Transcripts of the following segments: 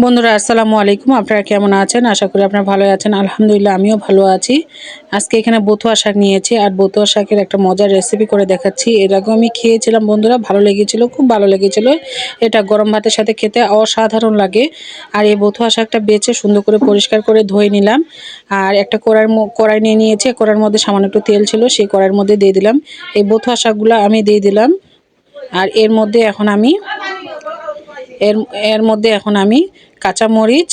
বন্ধুরা, আসসালামু আলাইকুম। আপনারা কেমন আছেন? আশা করি আপনারা ভালো আছেন। আলহামদুলিল্লাহ, আমিও ভালো আছি। আজকে এখানে বতুয়া শাক নিয়েছি আর বতুয়া শাকের একটা মজার রেসিপি করে দেখাচ্ছি। এর আগেও আমি খেয়েছিলাম বন্ধুরা, ভালো লেগেছিল, খুব ভালো লেগেছিল। এটা গরম ভাতের সাথে খেতে অসাধারণ লাগে। আর এই বতুয়া শাকটা বেছে সুন্দর করে পরিষ্কার করে ধুয়ে নিলাম। আর একটা কড়াইয়ের ম- কড়াই নিয়ে নিয়েছি। কড়াইয়ের মধ্যে সামান্য একটু তেল ছিল, সেই কড়াইয়ের মধ্যে দিয়ে দিলাম। এই বথুয়া শাকগুলো আমি দিয়ে দিলাম। আর এর মধ্যে এখন আমি, এর এর মধ্যে এখন আমি কাঁচা মরিচ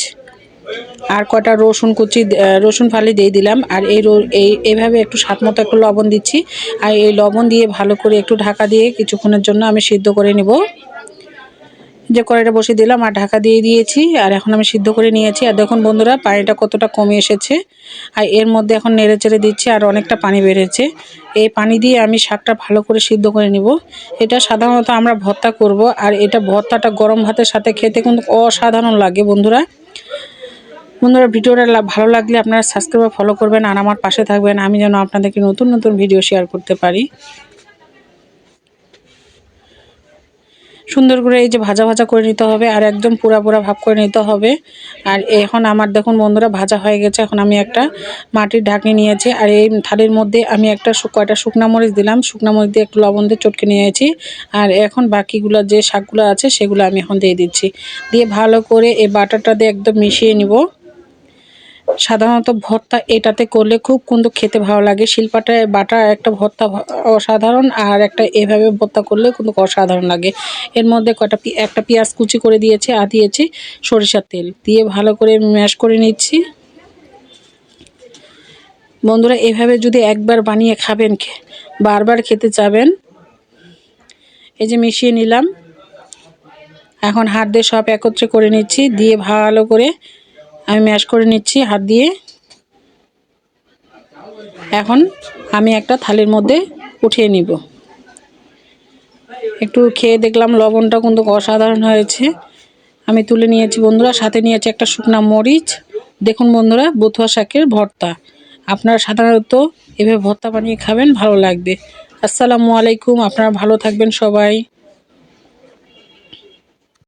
আর কটা রসুন কুচি রসুন ফালি দিয়ে দিলাম। আর এই এই এইভাবে একটু স্বাদ মতো একটু লবণ দিচ্ছি। আর এই লবণ দিয়ে ভালো করে একটু ঢাকা দিয়ে কিছুক্ষণের জন্য আমি সিদ্ধ করে নেব। যে কড়াইটা বসিয়ে দিলাম আর ঢাকা দিয়ে দিয়েছি, আর এখন আমি সিদ্ধ করে নিয়েছি। আর দেখুন বন্ধুরা, পানিটা কতটা কমে এসেছে। আর এর মধ্যে এখন নেড়ে চেড়ে দিচ্ছি, আর অনেকটা পানি বেড়েছে। এই পানি দিয়ে আমি শাকটা ভালো করে সিদ্ধ করে নিব। এটা সাধারণত আমরা ভর্তা করব, আর এটা ভর্তাটা গরম ভাতের সাথে খেতে কিন্তু অসাধারণ লাগে বন্ধুরা। বন্ধুরা, ভিডিওটা ভালো লাগলে আপনারা সাবস্ক্রাইব ফলো করবেন, আর আমার পাশে থাকবেন। আমি যেন আপনাদেরকে নতুন নতুন ভিডিও শেয়ার করতে পারি। সুন্দর করে এই যে ভাজা ভাজা করে নিতে হবে আর একদম পুরা পুরা ভাব করে নিতে হবে। আর এখন আমার দেখুন বন্ধুরা ভাজা হয়ে গেছে। এখন আমি একটা মাটির ঢাকনি নিয়েছি আর এই থালির মধ্যে আমি একটা কয়টা শুকনা মরিচ দিলাম। শুকনা মরিচ দিয়ে একটু লবণ দিয়ে চটকে নিয়েছি। আর এখন বাকিগুলো যে শাকগুলো আছে সেগুলো আমি এখন দিয়ে দিচ্ছি। দিয়ে ভালো করে এই বাটারটা দিয়ে একদম মিশিয়ে নিব। সাধারণত ভর্তা এটাতে করলে খুব কিন্তু খেতে ভালো লাগে। শিলপাটায় বাটা একটা ভর্তা অসাধারণ আর একটা এভাবে ভর্তা করলে কিন্তু অসাধারণ লাগে। এর মধ্যে কটা একটা পেঁয়াজ কুচি করে দিয়েছি, আর দিয়েছি সরিষার তেল। দিয়ে ভালো করে ম্যাশ করে নিচ্ছি। বন্ধুরা, এভাবে যদি একবার বানিয়ে খাবেন বারবার খেতে চাবেন, এই যে মিশিয়ে নিলাম। এখন হাত দিয়ে সব একত্রে করে নিচ্ছি। দিয়ে ভালো করে আমি ম্যাশ করে নিচ্ছি, হাত দিয়ে। এখন আমি একটা থালির মধ্যে উঠিয়ে নিব। একটু খেয়ে দেখলাম লবণটা কিন্তু অসাধারণ হয়েছে। আমি তুলে নিয়েছি বন্ধুরা, সাথে নিয়েছি একটা শুকনা মরিচ। দেখুন বন্ধুরা বথুয়া শাকের ভর্তা। আপনারা সাধারণত এভাবে ভর্তা বানিয়ে খাবেন, ভালো লাগবে। আসসালামু আলাইকুম, আপনারা ভালো থাকবেন সবাই।